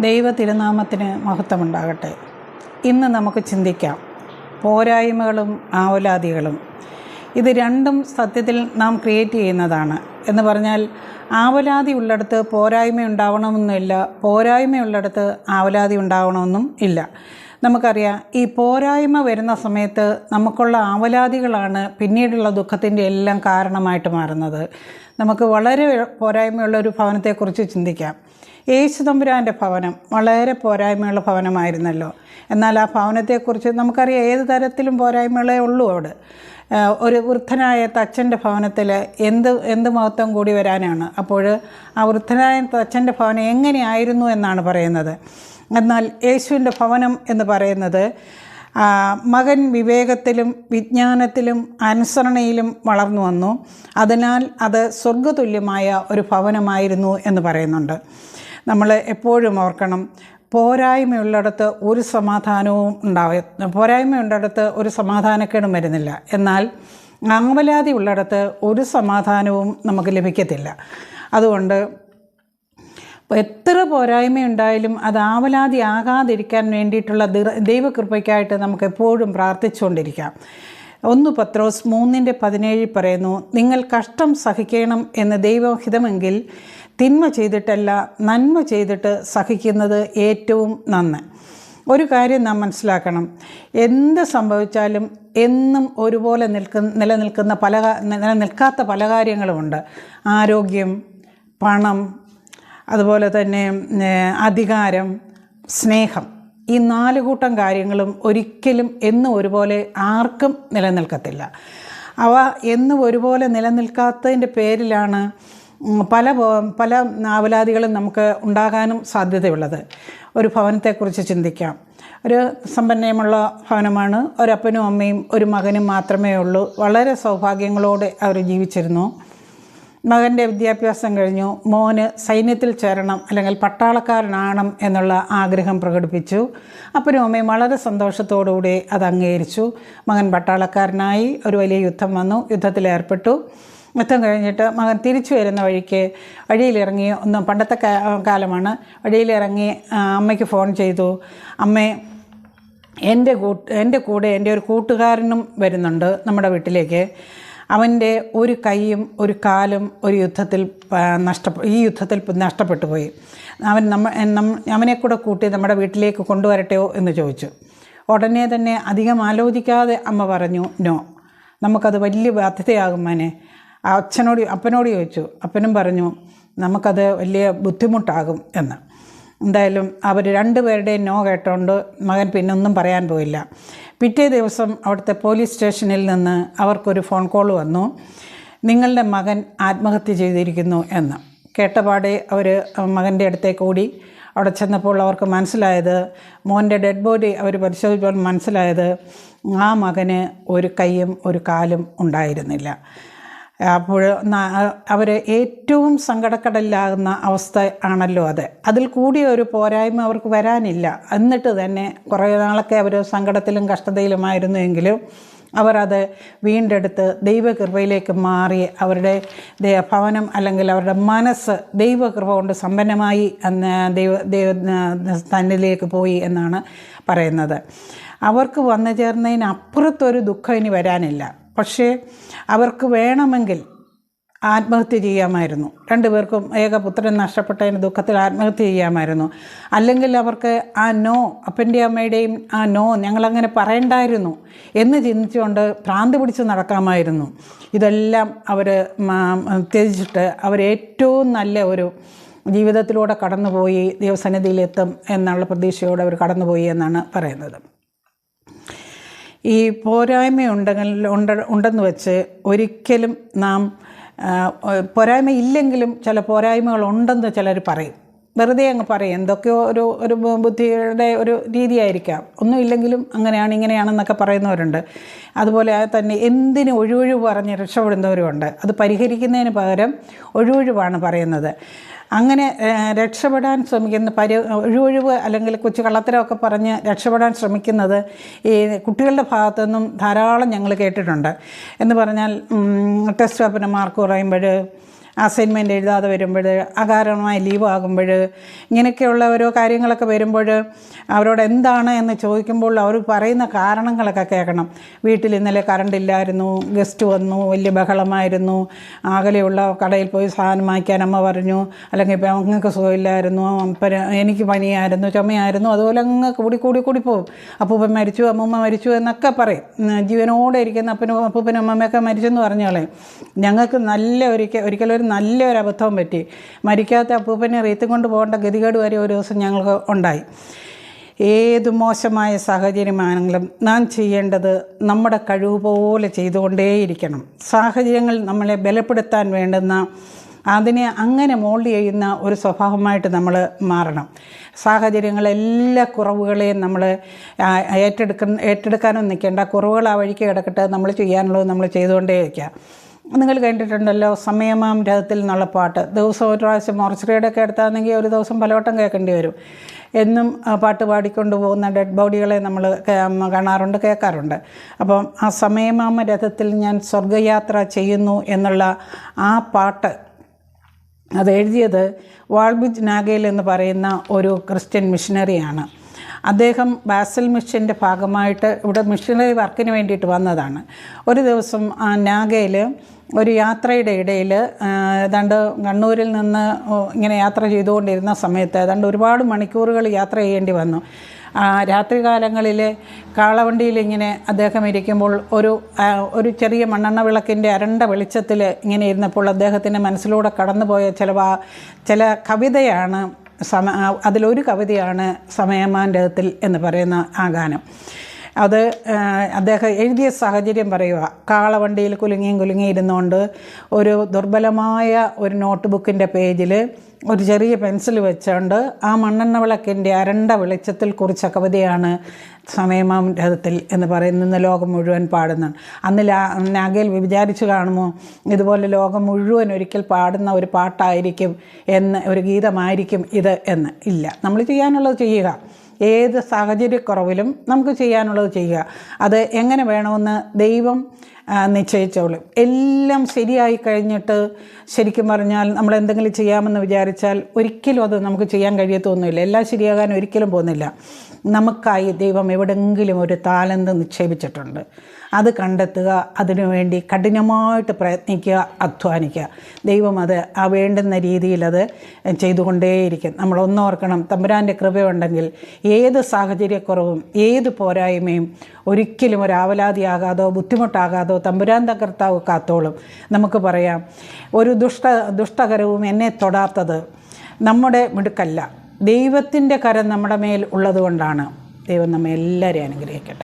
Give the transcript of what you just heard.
ദൈവ തിരുനാമത്തിന് മഹത്വമുണ്ടാകട്ടെ. ഇന്ന് നമുക്ക് ചിന്തിക്കാം പോരായ്മകളും ആവലാതികളും. ഇത് രണ്ടും സത്യത്തിൽ നാം ക്രിയേറ്റ് ചെയ്യുന്നതാണ്. എന്ന് പറഞ്ഞാൽ ആവലാതി ഉള്ളിടത്ത് പോരായ്മ ഉണ്ടാവണമെന്നില്ല പോരായ്മയുള്ളിടത്ത് ആവലാതി ഉണ്ടാവണമെന്നും ഇല്ല. നമുക്കറിയാം ഈ പോരായ്മ വരുന്ന സമയത്ത് നമുക്കുള്ള ആവലാതികളാണ് പിന്നീടുള്ള ദുഃഖത്തിന്റെ എല്ലാം കാരണമായിട്ട് മാറുന്നത്. നമുക്ക് വളരെ പോരായ്മയുള്ള ഒരു ഭവനത്തെക്കുറിച്ച് ചിന്തിക്കാം. യേശു തമ്പുരാന്റെ ഭവനം വളരെ പോരായ്മയുള്ള ഭവനമായിരുന്നല്ലോ. എന്നാൽ ആ ഭവനത്തെക്കുറിച്ച് നമുക്കറിയാം ഏത് തരത്തിലും പോരായ്മകളേ ഉള്ളൂ അവിടെ. ഒരു വൃദ്ധനായ തച്ചന്റെ ഭവനത്തിൽ എന്ത് എന്ത് മഹത്വം കൂടി വരാനാണ്? അപ്പോൾ ആ വൃദ്ധനായ തച്ചന്റെ ഭവനം എങ്ങനെയായിരുന്നു എന്നാണ് പറയുന്നത്. എന്നാൽ യേശുവിന്റെ ഭവനം എന്ന് പറയുന്നത് മകൻ വിവേകത്തിലും വിജ്ഞാനത്തിലും അനുസരണയിലും വളർന്നു വന്നു. അതിനാൽ അത് സ്വർഗതുല്യമായ ഒരു ഭവനമായിരുന്നു എന്ന് പറയുന്നുണ്ട്. നമ്മൾ എപ്പോഴും ഓർക്കണം പോരായ്മയുള്ളിടത്ത് ഒരു സമാധാനവും ഉണ്ടാവും പോരായ്മയുള്ളിടത്ത് ഒരു സമാധാനക്കേടും വരുന്നില്ല. എന്നാൽ ആവലാതി ഉള്ളിടത്ത് ഒരു സമാധാനവും നമുക്ക് ലഭിക്കത്തില്ല. അതുകൊണ്ട് എത്ര പോരായ്മയുണ്ടായാലും അത് ആവലാതി ആകാതിരിക്കാൻ വേണ്ടിയിട്ടുള്ള ദൈവകൃപയ്ക്കായിട്ട് നമുക്ക് എപ്പോഴും പ്രാർത്ഥിച്ചുകൊണ്ടിരിക്കാം. ഒന്ന് പത്രോസ് മൂന്നിന്റെ പതിനേഴിൽ പറയുന്നു നിങ്ങൾ കഷ്ടം സഹിക്കണം എന്ന് ദൈവഹിതമെങ്കിൽ തിന്മ ചെയ്തിട്ടല്ല നന്മ ചെയ്തിട്ട് സഹിക്കുന്നത് ഏറ്റവും നന്ന്. ഒരു കാര്യം നാം മനസ്സിലാക്കണം എന്ത് സംഭവിച്ചാലും എന്നും ഒരുപോലെ നിൽക്കുന്ന നിലനിൽക്കുന്ന പല നിലനിൽക്കാത്ത പല കാര്യങ്ങളുമുണ്ട്. ആരോഗ്യം പണം അതുപോലെ തന്നെ അധികാരം സ്നേഹം ഈ നാല് കൂട്ടം കാര്യങ്ങളും ഒരിക്കലും എന്നും ഒരുപോലെ ആർക്കും നിലനിൽക്കത്തില്ല. അവ എന്നും ഒരുപോലെ നിലനിൽക്കാത്തതിന്റെ പേരിലാണ് പല പല ആവലാതികളും നമുക്ക് ഉണ്ടാകാനും സാധ്യതയുള്ളത്. ഒരു ഭവനത്തെക്കുറിച്ച് ചിന്തിക്കാം. ഒരു സമ്പന്നമുള്ള ഭവനമാണ്. ഒരപ്പനും അമ്മയും ഒരു മകനും മാത്രമേ ഉള്ളൂ. വളരെ സൗഭാഗ്യങ്ങളോടെ അവർ ജീവിച്ചിരുന്നു. മകന്റെ വിദ്യാഭ്യാസം കഴിഞ്ഞു. മോന് സൈന്യത്തിൽ ചേരണം അല്ലെങ്കിൽ പട്ടാളക്കാരനാണം എന്നുള്ള ആഗ്രഹം പ്രകടിപ്പിച്ചു. അപ്പനും അമ്മയും വളരെ സന്തോഷത്തോടുകൂടി അത് അംഗീകരിച്ചു. മകൻ പട്ടാളക്കാരനായി ഒരു വലിയ യുദ്ധം വന്നു. യുദ്ധത്തിൽ ഏർപ്പെട്ടു. യുദ്ധം കഴിഞ്ഞിട്ട് മകൻ തിരിച്ചു വരുന്ന വഴിക്ക് വഴിയിലിറങ്ങി ഒന്ന് പണ്ടത്തെ കാലമാണ്. വഴിയിലിറങ്ങി അമ്മയ്ക്ക് ഫോൺ ചെയ്തു. അമ്മേ എന്റെ കൂട്ട് എന്റെ കൂടെ എന്റെ ഒരു കൂട്ടുകാരനും വരുന്നുണ്ട് നമ്മുടെ വീട്ടിലേക്ക്. അവന്റെ ഒരു കൈയും ഒരു കാലും ഒരു യുദ്ധത്തിൽ നഷ്ട ഈ യുദ്ധത്തിൽ നഷ്ടപ്പെട്ടു പോയി. അവൻ നമ്മ അവനെ കൂടെ കൂട്ടി നമ്മുടെ വീട്ടിലേക്ക് കൊണ്ടുവരട്ടെയോ എന്ന് ചോദിച്ചു. ഉടനെ തന്നെ അധികം ആലോചിക്കാതെ അമ്മ പറഞ്ഞു നോ നമുക്കത് വലിയ ബാധ്യതയാകും മോനെ. അച്ഛനോട് അപ്പനോട് ചോദിച്ചു. അപ്പനും പറഞ്ഞു നമുക്കത് വലിയ ബുദ്ധിമുട്ടാകും എന്ന്. എന്തായാലും അവർ രണ്ടുപേരുടെയും നോ കേട്ടോണ്ട് മകൻ പിന്നൊന്നും പറയാൻ പോയില്ല. പിറ്റേ ദിവസം അവിടുത്തെ പോലീസ് സ്റ്റേഷനിൽ നിന്ന് അവർക്കൊരു ഫോൺ കോൾ വന്നു. നിങ്ങളുടെ മകൻ ആത്മഹത്യ ചെയ്തിരിക്കുന്നു എന്ന്. കേട്ടപാടെ അവർ മകന്റെ അടുത്തേക്ക് ഓടി. അവിടെ ചെന്നപ്പോൾ അവർക്ക് മനസ്സിലായത് മോന്റെ ഡെഡ് ബോഡി അവർ പരിശോധിച്ചപ്പോൾ മനസ്സിലായത് ആ മകന് ഒരു കൈയും ഒരു കാലും ഉണ്ടായിരുന്നില്ല. അപ്പോൾ അവർ ഏറ്റവും സങ്കടക്കടലിലാകുന്ന അവസ്ഥ ആണല്ലോ അത്. അതിൽ കൂടിയ ഒരു പോരായ്മ അവർക്ക് വരാനില്ല. എന്നിട്ട് തന്നെ കുറേ നാളൊക്കെ അവർ സങ്കടത്തിലും കഷ്ടതയിലുമായിരുന്നു എങ്കിലും അവരത് വീണ്ടെടുത്ത് ദൈവകൃപയിലേക്ക് മാറി അവരുടെ ഭവനം അല്ലെങ്കിൽ അവരുടെ മനസ്സ് ദൈവകൃപ കൊണ്ട് സമ്പന്നമായി അന്ന് ദൈവ ദൈവ തന്നിലേക്ക് പോയി എന്നാണ് പറയുന്നത്. അവർക്ക് വന്നു ചേർന്നതിനപ്പുറത്തൊരു ദുഃഖം ഇനി വരാനില്ല. പക്ഷേ അവർക്ക് വേണമെങ്കിൽ ആത്മഹത്യ ചെയ്യാമായിരുന്നു. രണ്ടുപേർക്കും ഏകപുത്രൻ നഷ്ടപ്പെട്ടതിന് ദുഃഖത്തിൽ ആത്മഹത്യ ചെയ്യാമായിരുന്നു. അല്ലെങ്കിൽ അവർക്ക് ആ നോ അപ്പന്റെ അമ്മയുടെയും ആ നോ ഞങ്ങളങ്ങനെ പറയണ്ടായിരുന്നു എന്ന് ചിന്തിച്ചുകൊണ്ട് ഭ്രാന്ത് പിടിച്ച് നടക്കാമായിരുന്നു. ഇതെല്ലാം അവർ ത്യജിച്ചിട്ട് അവർ ഏറ്റവും നല്ല ഒരു ജീവിതത്തിലൂടെ കടന്നുപോയി ദൈവസന്നിധിയിലെത്തും എന്നുള്ള പ്രതീക്ഷയോടെ അവർ കടന്നുപോയി എന്നാണ് പറയുന്നത്. ഈ പോരായ്മയുണ്ടെങ്കിൽ ഉണ്ട് ഉണ്ടെന്ന് വെച്ച് ഒരിക്കലും നാം പോരായ്മ ഇല്ലെങ്കിലും ചില പോരായ്മകളുണ്ടെന്ന് ചിലർ പറയും. വെറുതെ അങ്ങ് പറയും. എന്തൊക്കെയോ ഒരു ഒരു ബുദ്ധിയുടെ ഒരു രീതിയായിരിക്കാം. ഒന്നുമില്ലെങ്കിലും അങ്ങനെയാണ് ഇങ്ങനെയാണെന്നൊക്കെ പറയുന്നവരുണ്ട്. അതുപോലെ തന്നെ എന്തിന് ഒഴിവൊഴിവ് പറഞ്ഞ് രക്ഷപ്പെടുന്നവരുമുണ്ട്. അത് പരിഹരിക്കുന്നതിന് പകരം ഒഴിവൊഴിവാണ് പറയുന്നത്. അങ്ങനെ രക്ഷപ്പെടാൻ ശ്രമിക്കുന്ന പരി ഒഴിവൊഴിവ് അല്ലെങ്കിൽ കൊച്ചു കള്ളത്തരമൊക്കെ പറഞ്ഞ് രക്ഷപ്പെടാൻ ശ്രമിക്കുന്നത് ഈ കുട്ടികളുടെ ഭാഗത്തു നിന്നും ധാരാളം ഞങ്ങൾ കേട്ടിട്ടുണ്ട്. എന്ന് പറഞ്ഞാൽ ടെസ്റ്റ് പേപ്പറിന് അപ്പനമാർക്ക് പറയുമ്പോൾ അസൈൻമെന്റ് എഴുതാതെ വരുമ്പോൾ അകാരണമായി ലീവ് ആകുമ്പോൾ ഇങ്ങനെയൊക്കെയുള്ള ഓരോ കാര്യങ്ങളൊക്കെ വരുമ്പോൾ അവരോട് എന്താണ് എന്ന് ചോദിക്കുമ്പോൾ അവർ പറയുന്ന കാരണങ്ങളൊക്കെ കേൾക്കണം. വീട്ടിൽ ഇന്നലെ കറണ്ട് ഇല്ലായിരുന്നു ഗസ്റ്റ് വന്നു വലിയ ബഹളമായിരുന്നു അകലെയുള്ള കടയിൽ പോയി സാധനം വാങ്ങിക്കാൻ അമ്മ പറഞ്ഞു അല്ലെങ്കിൽ ഇപ്പം അങ്ങക്ക് സുഖമില്ലായിരുന്നു എനിക്ക് പനിയായിരുന്നു ചുമയായിരുന്നു അതുപോലെ അങ്ങ് കൂടി കൂടി കൂടി പോകും. അപ്പൂപ്പൻ മരിച്ചു അമ്മൂമ്മ മരിച്ചു എന്നൊക്കെ പറയും. ജീവനോടെ ഇരിക്കുന്ന അപ്പനും അപ്പൂപ്പനും അമ്മമ്മയൊക്കെ മരിച്ചെന്ന് പറഞ്ഞോളെ ഞങ്ങൾക്ക് നല്ല ഒരിക്കൽ ഒരിക്കലും ഒരു നല്ല അബദ്ധവും അബദ്ധം പറ്റി. മരിക്കാത്ത അപ്പൂപ്പനെ റീത്തും കൊണ്ട് പോകേണ്ട ഗതികേട് വരെ ഒരു ദിവസം ഞങ്ങൾക്ക് ഉണ്ടായി. ഏത് മോശമായ സാഹചര്യമാണെങ്കിലും നാം ചെയ്യേണ്ടത് നമ്മുടെ കഴിവ് പോലെ ചെയ്തുകൊണ്ടേയിരിക്കണം. സാഹചര്യങ്ങൾ നമ്മളെ ബലപ്പെടുത്താൻ വേണ്ടുന്ന അതിനെ അങ്ങനെ മോൾഡ് ചെയ്യുന്ന ഒരു സ്വഭാവമായിട്ട് നമ്മൾ മാറണം. സാഹചര്യങ്ങളെല്ലാ കുറവുകളെയും നമ്മൾ ഏറ്റെടുക്കുന്ന ഏറ്റെടുക്കാനും നിൽക്കേണ്ട. കുറവുകൾ ആ വഴിക്ക് കിടക്കട്ടെ. നമ്മൾ ചെയ്യാനുള്ളത് നമ്മൾ ചെയ്തുകൊണ്ടേ ഇരിക്കുക നിങ്ങൾ കണ്ടിട്ടുണ്ടല്ലോ സമയമാം രഥത്തിൽ എന്നുള്ള പാട്ട്. ദിവസം ഒരു പ്രാവശ്യം മോർച്ചറിയുടെ ഒക്കെ എടുത്താണെങ്കിൽ ഒരു ദിവസം പലവട്ടം കേൾക്കേണ്ടി വരും. എന്നും പാട്ട് പാടിക്കൊണ്ട് പോകുന്ന ഡെഡ് ബോഡികളെ നമ്മൾ കാണാറുണ്ട് കേൾക്കാറുണ്ട്. അപ്പം ആ സമയമാമ രഥത്തിൽ ഞാൻ സ്വർഗയാത്ര ചെയ്യുന്നു എന്നുള്ള ആ പാട്ട് അത് എഴുതിയത് വാൾബിജ് നാഗേൽ എന്ന് പറയുന്ന ഒരു ക്രിസ്ത്യൻ മിഷനറിയാണ്. അദ്ദേഹം ബാസൽ മിഷന്റെ ഭാഗമായിട്ട് ഇവിടെ മിഷനറി വർക്കിന് വേണ്ടിയിട്ട് വന്നതാണ്. ഒരു ദിവസം ആ നാഗയിൽ ഒരു യാത്രയുടെ ഇടയിൽ ഏതാണ്ട് കണ്ണൂരിൽ നിന്ന് ഇങ്ങനെ യാത്ര ചെയ്തുകൊണ്ടിരുന്ന സമയത്ത് ഏതാണ്ട് ഒരുപാട് മണിക്കൂറുകൾ യാത്ര ചെയ്യേണ്ടി വന്നു. രാത്രികാലങ്ങളിൽ കാളവണ്ടിയിൽ ഇങ്ങനെ അദ്ദേഹം ഇരിക്കുമ്പോൾ ഒരു ഒരു ചെറിയ മണ്ണെണ്ണ വിളക്കിന്റെ അരണ്ട വെളിച്ചത്തിൽ ഇങ്ങനെ ഇരുന്നപ്പോൾ അദ്ദേഹത്തിന്റെ മനസ്സിലൂടെ കടന്നുപോയ ചില ചില കവിതയാണ് സമ അതിലൊരു കവിതയാണ് സമയമാൻഡത്തിൽ എന്ന് പറയുന്ന ആ ഗാനം. അത് അദ്ദേഹം എഴുതിയ സാഹചര്യം പറയുക. കാളവണ്ടിയിൽ കുലുങ്ങിയും കുലുങ്ങിയിരുന്നുകൊണ്ട് ഒരു ദുർബലമായ ഒരു നോട്ട് ബുക്കിന്റെ പേജിൽ ഒരു ചെറിയ പെൻസിൽ വെച്ചുകൊണ്ട് ആ മണ്ണെണ്ണ വിളക്കിന്റെ അരണ്ട വെളിച്ചത്തിൽ കുറിച്ച കവിതയാണ് സമയമാം രഥത്തിൽ എന്ന് പറയുന്ന ഇന്ന് ലോകം മുഴുവൻ പാടുന്നുണ്ട് അന്ന് ലാ നാഗേൽ വിചാരിച്ചു കാണുമോ? ഇതുപോലെ ലോകം മുഴുവൻ ഒരിക്കൽ പാടുന്ന ഒരു പാട്ടായിരിക്കും എന്ന് ഒരു ഗീതമായിരിക്കും ഇത് എന്ന്. ഇല്ല. നമ്മൾ ചെയ്യാനുള്ളത് ചെയ്യുക. ഏത് സാഹചര്യക്കുറവിലും നമുക്ക് ചെയ്യാനുള്ളത് ചെയ്യുക. അത് എങ്ങനെ വേണമെന്ന് ദൈവം നിശ്ചയിച്ചോളും. എല്ലാം ശരിയായി കഴിഞ്ഞിട്ട് ശരിക്കും പറഞ്ഞാൽ നമ്മൾ എന്തെങ്കിലും ചെയ്യാമെന്ന് വിചാരിച്ചാൽ ഒരിക്കലും അത് നമുക്ക് ചെയ്യാൻ കഴിയത്തൊന്നുമില്ല. എല്ലാം ശരിയാകാൻ ഒരിക്കലും പോകുന്നില്ല. നമുക്കായി ദൈവം എവിടെങ്കിലും ഒരു താലന്ത് നിക്ഷേപിച്ചിട്ടുണ്ട്. അത് കണ്ടെത്തുക അതിനുവേണ്ടി കഠിനമായിട്ട് പ്രയത്നിക്കുക അധ്വാനിക്കുക. ദൈവം അത് ആ വേണ്ടുന്ന രീതിയിൽ അത് ചെയ്തുകൊണ്ടേയിരിക്കും. നമ്മൾ ഒന്നോർക്കണം തമ്പുരാന്റെ കൃപയുണ്ടെങ്കിൽ ഏത് സാഹചര്യക്കുറവും ഏത് പോരായ്മയും ഒരിക്കലും ഒരാവലാതിയാകാതോ ബുദ്ധിമുട്ടാകാതോ തമ്പുരാൻ തകർത്താവ് കാത്തോളും. നമുക്ക് പറയാം ഒരു ദുഷ്ട ദുഷ്ടകരവും എന്നെ തൊടാത്തത് നമ്മുടെ മിടുക്കല്ല. ദൈവത്തിന്റെ കരം നമ്മുടെ മേൽ ഉള്ളതുകൊണ്ടാണ്. ദൈവം നമ്മെ എല്ലാവരെയും അനുഗ്രഹിക്കട്ടെ.